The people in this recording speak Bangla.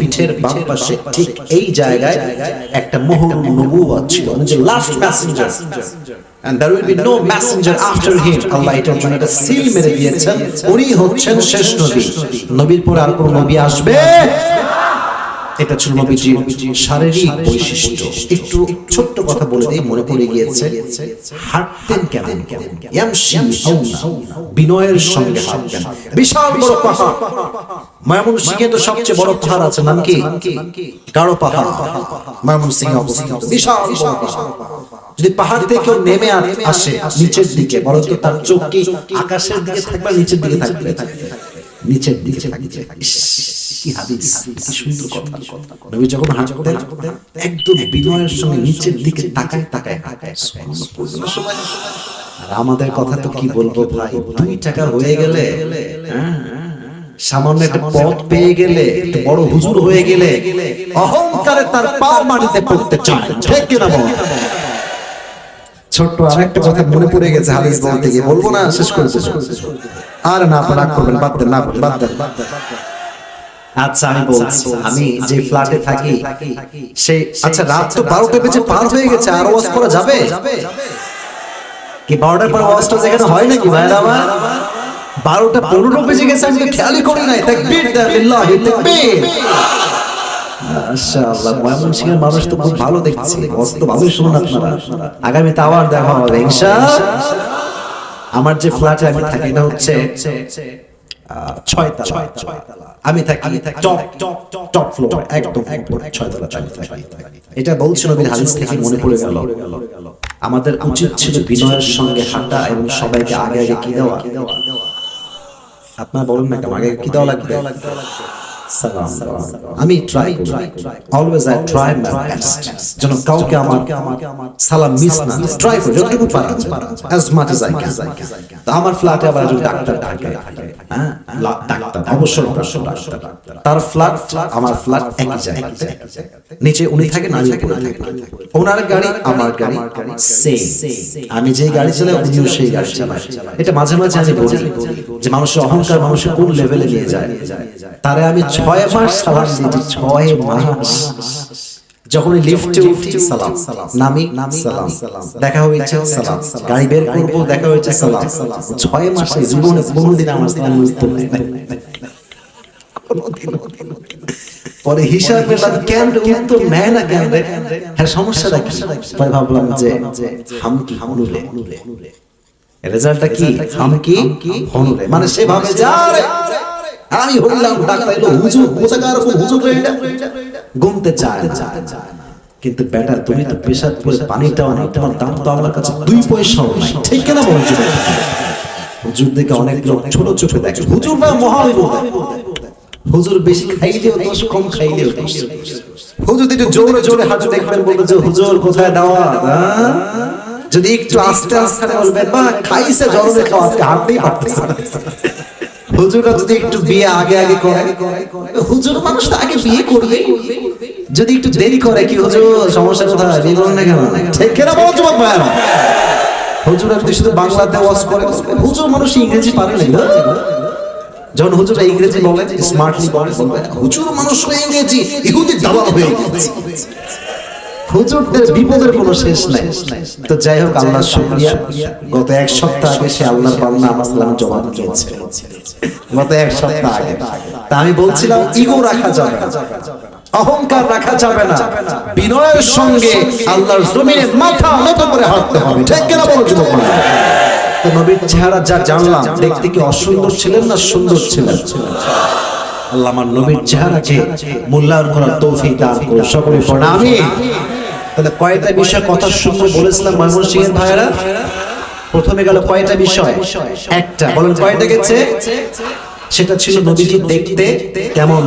পিঠের বাম পাশে ঠিক এই জায়গায় একটা মোহর ছিল মানে যে last passenger and there will be no messenger after him Allah এটার জন্য শেষ নবী। নবীর পরে আর কোন নবী আসবে? এটা ছিল নবীজির শারীরিক বৈশিষ্ট্য। একটু ছোট্ট কথা বলে দিই, মনে পড়ে গিয়েছে। হাঁটতেন কেমন? ইয়ামশি বিনয়ের সঙ্গে হাঁটতেন। বিশাল বড় পাহাড়। ময়মনসিংহে তো সবচেয়ে বড় পাহাড় আছে, নাম কি? গাঢ় পাহাড়। ময়মনসিংহে অবস্থিত। বিশাল বড় পাহাড়। যদি পাহাড় থেকে কেউ নেমে আসে নিচের দিকে, বরং তার চোখ কি আকাশের দিকে থাকবে নিচের দিকে থাকবে। নিচের দিকে থাকবে। আমাদের কথা তো কি বলব ভাই? দুই টাকা হয়ে গেলে হ্যাঁ, সামান্য একটা পথ পেয়ে গেলে বড় হুজুর হয়ে গেলে অহংকারে তার পা মাটিতে পড়তে চায় ছোট্ট আরেকটা কথা মনে পড়ে গেছে হাদিস বলতে গিয়ে। বলব না শেষ করে দেবো আর না রাগ করবেন বাদ দেন না বাদ দেন। আচ্ছা আমি বলছি আমি যে ফ্ল্যাটে থাকি সেই আচ্ছা রাত তো বারোটা বেজে পার হয়ে গেছে আর ওয়াজ করা যাবে? কি বারোটার পর ওয়াজটা যেখানে হয় নাকি ভাইরা আমার বারোটা পনেরো বেজে গেছে আমি তো খেয়ালই করি নাই। তাকবীর দেন লিল্লাহি তাকবীর মাশাআল্লাহ ময়মনসিংহের মানুষ তো খুব ভালো দেখছি। ওয়াজ তো ভালোই শুনুন আপনারা। আগামীতে আবার দেখা হবে ইনশাআল্লাহ আমার যে ফ্ল্যাটে আমি থাকি না হচ্ছে ছয়তলা আমি থাকি টপ টপ ফ্লোর একদম উপরে ছয়তলা থাকি। এটা বলছিল নবীর হাদিস থেকে মনে পড়ে গেল। আমাদের উচিত ছিল বিনয়ের সঙ্গে হাঁটা এবং সবাইকে আগে আগে কি দেওয়া? আপনার বলুন না আগে কি দেওয়া লাগবে। আমি ট্রাই করি। Always I try my best যেন কাউকে আমার সালাম মিস না ট্রাই করি যতটুকু পারা। As much as I can তো আমার ফ্ল্যাটে আবার একজন ডাক্তার থাকে হ্যাঁ? ডাক্তার অবশ্যই অবশ্যই ডাক্তার তার ফ্ল্যাট আমার ফ্ল্যাট একই জায়গায়। নিচে উনি থাকেন আমি উপরে থাকি। ওনার গাড়ি আমার গাড়ি। সেম আমি যে গাড়ি চালাই উনিও সেই গাড়ি চালায়। এটা মাঝে মাঝে আমি বলি যে মানুষের অহংকার মানুষের কোন লেভেলে নিয়ে যায়? তারে আমি ছয় মাস সালাম দিয়েছি ছয় মাস। যখন লিফটে উঠি, সালাম। নামি, সালাম। দেখা হয়েছে, সালাম। গাড়ি বের করব, দেখা হয়েছে, সালাম। ছয় মাসে জীবনে কোনোদিন আমার সালাম উত্তর পরে হিসাব কেন নেয় না কেন হ্যাঁ সমস্যাটা কি? পরে ভাবলাম যে, হাম কি রেজাল্টটা কি? হাম কি? হনুরে মানে সে ভাবে, যা আমি হইলাম ডাক্তার এলো হুজুর কোথাকার হুজুর রে গুনতে চায় না। কিন্তু বেটা তুমি তো পেশাব করে পানিটাও না তোমার দাম তো আমার কাছে দুই পয়সাও নাই। ঠিক কেনা বলছো হুজুর? দেখে অনেক লোক ছোট চোখে দেখে। হুজুর না মহাবিপদ হুজুর বেশি খাইলেও দোষ কম খাইলেও দোষ। হুজুর একটু জোরে জোরে হাত দেখবেন বলবেন যে হুজুর কোথায় দাওয়া যদি একটু আস্তে আস্তে বলবেন বা খাইছে জরুরি খাওয়া আজকে হাঁটতেই পারতেছে না। হুজুররা যদি একটু বিয়ে আগে আগে করে, হুজুর মানুষ তো আগে বিয়ে করবে। যদি একটু দেরি করে, কি হুজুর সমস্যা কোথায় করুন না কেন? ঠিক কেনা বলো যুবক ভাইরা হুজুরা যদি শুধু বাংলাতে ওয়াজ করে, হুজুর মানুষ ইংরেজি পারে না যখন হুজুরা ইংরেজি বলে স্মার্টলি বলে হুজুর মানুষরা ইংরেজি, ইহুদি দালাল হয়ে গেছে। হুজুরদের বিপদের কোনো শেষ নাই। তো যাই হোক আল্লাহ শুকরিয়া। গত এক সপ্তাহ আগে সে আল্লাহর বান্দা আমার সালাম জবাব দিয়েছে। গত এক সপ্তাহ আগে। তা আমি বলছিলাম ইগো রাখা যাবে অহংকার রাখা যাবে না। বিনয়ের সঙ্গে আল্লাহর জমিনে মাথা নত করে হাঁটতে হবে। ঠিক কিনা বলো যুবক তো নবীর চেহারা যা জানলাম দেখতে কি অসুন্দর ছিলেন না সুন্দর ছিলেন? আল্লাহ আমার নবীর চেহারাকে মূল্যায়ন করার তৌফিক দান করুন। সকলে পড়া আমি তাহলে কয়টা বিষয় কথা শুনব বলেছিলাম ময়মনসিংহের ভাইয়েরা? প্রথমে গেল কয়টা বিষয়? একটা। বলেন কয়টা গেছে? সেটা ছিল নবীজি দেখতে কেমন?